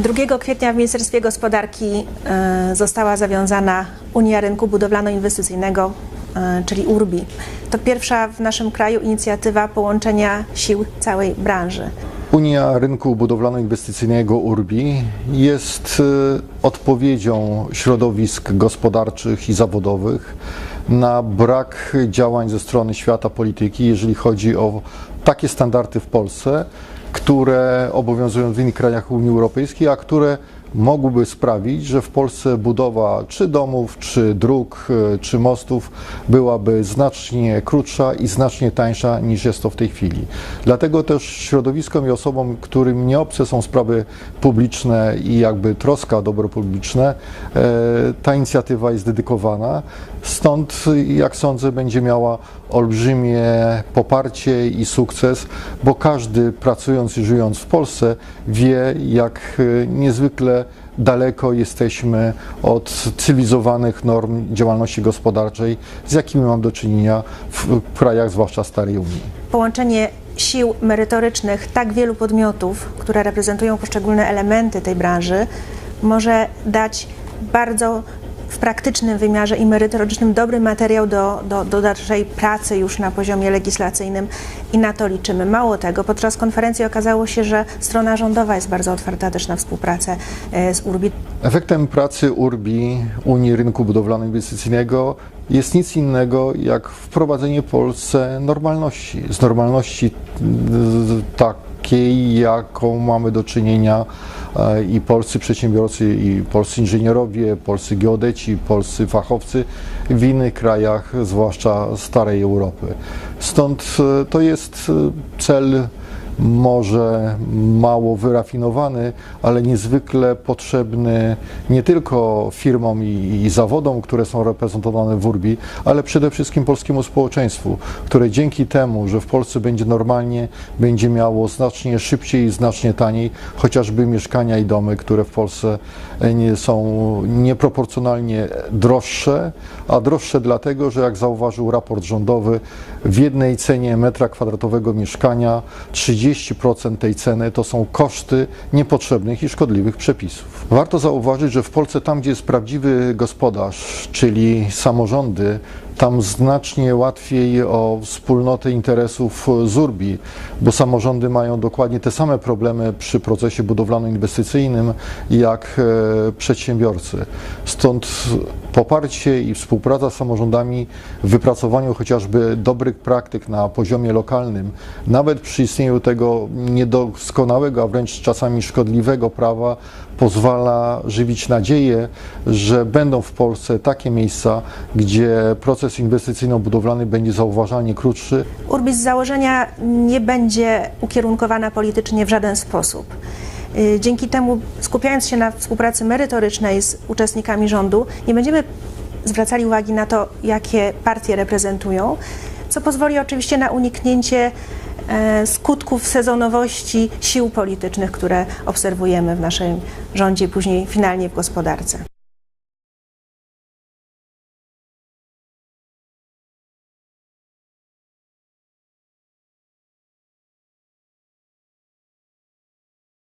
2 kwietnia w Ministerstwie Gospodarki e, została zawiązana Unia Rynku Budowlano-Inwestycyjnego, e, czyli URBI. To pierwsza w naszym kraju inicjatywa połączenia sił całej branży. Unia Rynku Budowlano-Inwestycyjnego URBI jest y, odpowiedzią środowisk gospodarczych i zawodowych na brak działań ze strony świata polityki, jeżeli chodzi o takie standardy w Polsce, które obowiązują w innych krajach Unii Europejskiej, a które mogłyby sprawić, że w Polsce budowa czy domów, czy dróg, y, czy mostów byłaby znacznie krótsza i znacznie tańsza niż jest to w tej chwili. Dlatego też środowiskom i osobom, którym nie obce są sprawy publiczne i jakby troska o dobro publiczne, e, ta inicjatywa jest dedykowana. Stąd, jak sądzę, będzie miała olbrzymie poparcie i sukces, bo każdy pracując i żyjąc w Polsce wie, jak e, niezwykle daleko jesteśmy od cywilizowanych norm działalności gospodarczej, z jakimi mam do czynienia w krajach, zwłaszcza starej Unii. Połączenie sił merytorycznych tak wielu podmiotów, które reprezentują poszczególne elementy tej branży, może dać bardzo w praktycznym wymiarze i merytorycznym dobry materiał do, do, do dalszej pracy już na poziomie legislacyjnym i na to liczymy. Mało tego, podczas konferencji okazało się, że strona rządowa jest bardzo otwarta też na współpracę e, z URBI. Efektem pracy URBI, Unii Rynku Budowlano-Inwestycyjnego, jest nic innego jak wprowadzenie Polsce normalności. Z normalności mm, takiej, jaką mamy do czynienia e, i polscy przedsiębiorcy, i polscy inżynierowie, polscy geodeci, polscy fachowcy w innych krajach, zwłaszcza starej Europy. Stąd e, to jest e, cel może mało wyrafinowany, ale niezwykle potrzebny nie tylko firmom i, i zawodom, które są reprezentowane w URBI, ale przede wszystkim polskiemu społeczeństwu, które dzięki temu, że w Polsce będzie normalnie, będzie miało znacznie szybciej i znacznie taniej chociażby mieszkania i domy, które w Polsce e, nie są nieproporcjonalnie droższe, a droższe dlatego, że jak zauważył raport rządowy, w jednej cenie metra kwadratowego mieszkania 30% tej ceny to są koszty niepotrzebnych i szkodliwych przepisów. Warto zauważyć, że w Polsce tam, gdzie jest prawdziwy gospodarz, czyli samorządy, tam znacznie łatwiej o wspólnotę interesów z URBI, bo samorządy mają dokładnie te same problemy przy procesie budowlano-inwestycyjnym jak e, przedsiębiorcy. Stąd poparcie i współpraca z samorządami w wypracowaniu chociażby dobrych praktyk na poziomie lokalnym, nawet przy istnieniu tego niedoskonałego, a wręcz czasami szkodliwego prawa, pozwala żywić nadzieję, że będą w Polsce takie miejsca, gdzie proces inwestycyjno-budowlany będzie zauważalnie krótszy, URBI z założenia nie będzie ukierunkowana politycznie w żaden sposób. Y, Dzięki temu, skupiając się na współpracy merytorycznej z uczestnikami rządu, nie będziemy zwracali uwagi na to, jakie partie reprezentują, co pozwoli oczywiście na uniknięcie e, skutków sezonowości sił politycznych, które obserwujemy w naszym rządzie, później finalnie w gospodarce.